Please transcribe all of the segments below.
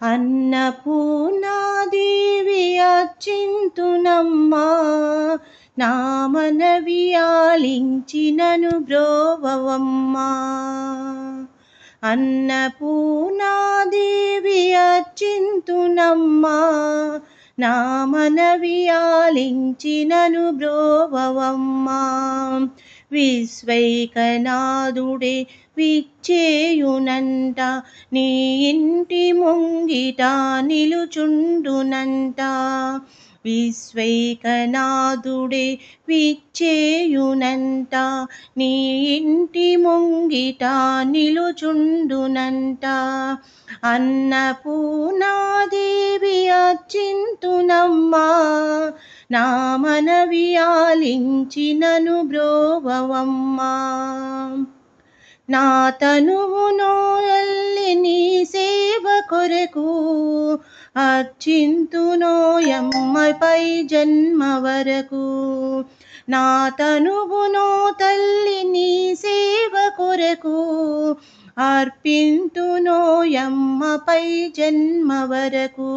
అన్నపూర్ణాదేవి అచ్చింతునమ్మా నా మనవి ఆలించినను బ్రోవమ్మా అన్నపూర్ణాదేవి అచ్చింతునమ్మా నా మనవి ఆలించినను బ్రోవమ్మా విశ్వైకనాథుడే విచ్చేయునంట నీ ఇంటి ముంగిట నిలుచుండునంట. విశ్వైకనాథుడే విచ్చేయునంట నీ ఇంటి ముంగిట నిలుచుండునంట. అన్నపూర్ణాదేవి అచ్చింతునమ్మా నా మనవి ఆలించినను బ్రోవమ్మా నా తనువు నోయల్లి నీ సేవ కొరకు అర్చింతునోయమ్మపై జన్మ వరకు. నా తనువునో తల్లి నీ సేవ కొరకు అర్పింతునోయమ్మపై జన్మ వరకు.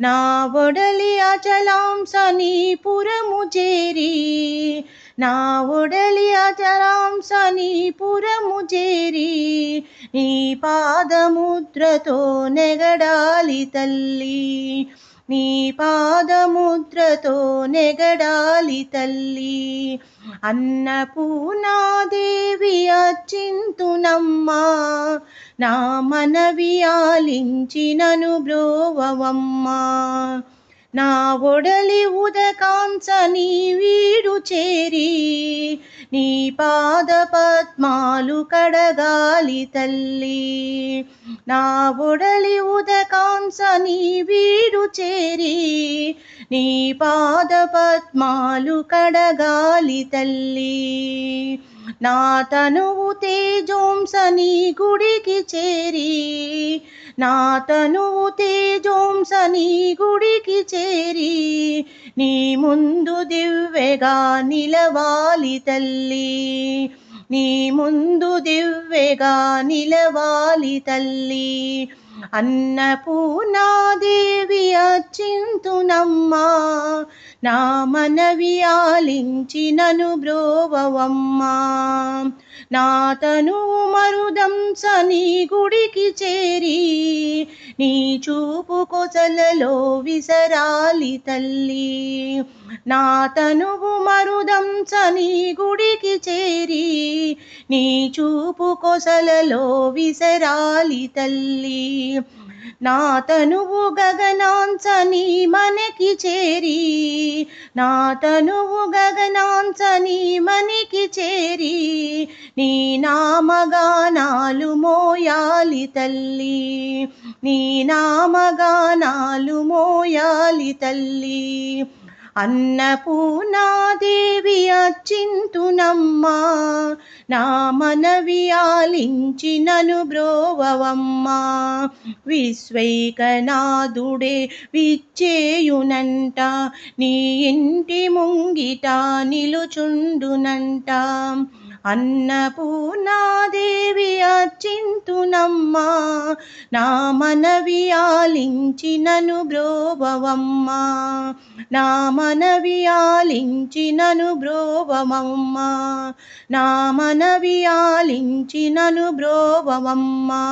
నా ఒడలి అచలాంస నీ పురము చేరి నా ఒడలి అచరాంశని పురము చేరి నీ పాదముద్రతో నెగడాలి తల్లి. నీ పాదముద్రతో నెగడాలి తల్లి. అన్నపూర్ణాదేవి అచ్చింతునమ్మా నా మనవి ఆలించినను బ్రోవమ్మా నా ఒడలి ఉదకాంచ నీ వీడు చేరి నీ పాద పద్మాలు కడగాలి తల్లి. నా ఒడలి ఉదకాంచ నీ వీడు చేరి నీ పాద పద్మాలు కడగాలి తల్లి. నా తనువు తేజోంస నీ గుడికి చేరి నా తనువు తేజోంస నీ గుడికి చేరి నీ ముందు దివ్వెగా నిలవాలి తల్లి. నీ ముందు దివ్వెగా నిలవాలి తల్లి. అన్నపూర్ణాదేవి అచ్చింతునమ్మా నా మనవి ఆలించినను బ్రోవమ్మా నాతను మరుదంస నీ గుడికి చేరి నీ చూపు కొసలలో విసరాలి తల్లి. నా తనువు మరుదంస నీ గుడికి చేరి నీ చూపు కొసలలో విసరాలి తల్లి. నా తనువు గగనాంస మనకి చేరి నా తనువు గగనాంస మనకి చేరి నీ నామగానాలు మోయాలి తల్లి నీ నామగానాలు మోయాలి తల్లి. అన్నపూర్ణాదేవి అచ్చింతునమ్మా నా మనవి ఆలించినను బ్రోవమ్మా విశ్వైకనాథుడే విచ్చేయునంట నీ ఇంటి ముంగిట నిలుచుండునంట. అన్నపూర్ణాదేవి అచ్చింతునమ్మా నా మనవి ఆలించినను బ్రోవమ్మా నా మనవి ఆలించినను బ్రోవమమ్మా నా మనవి ఆలించినను బ్రోవమమ్మా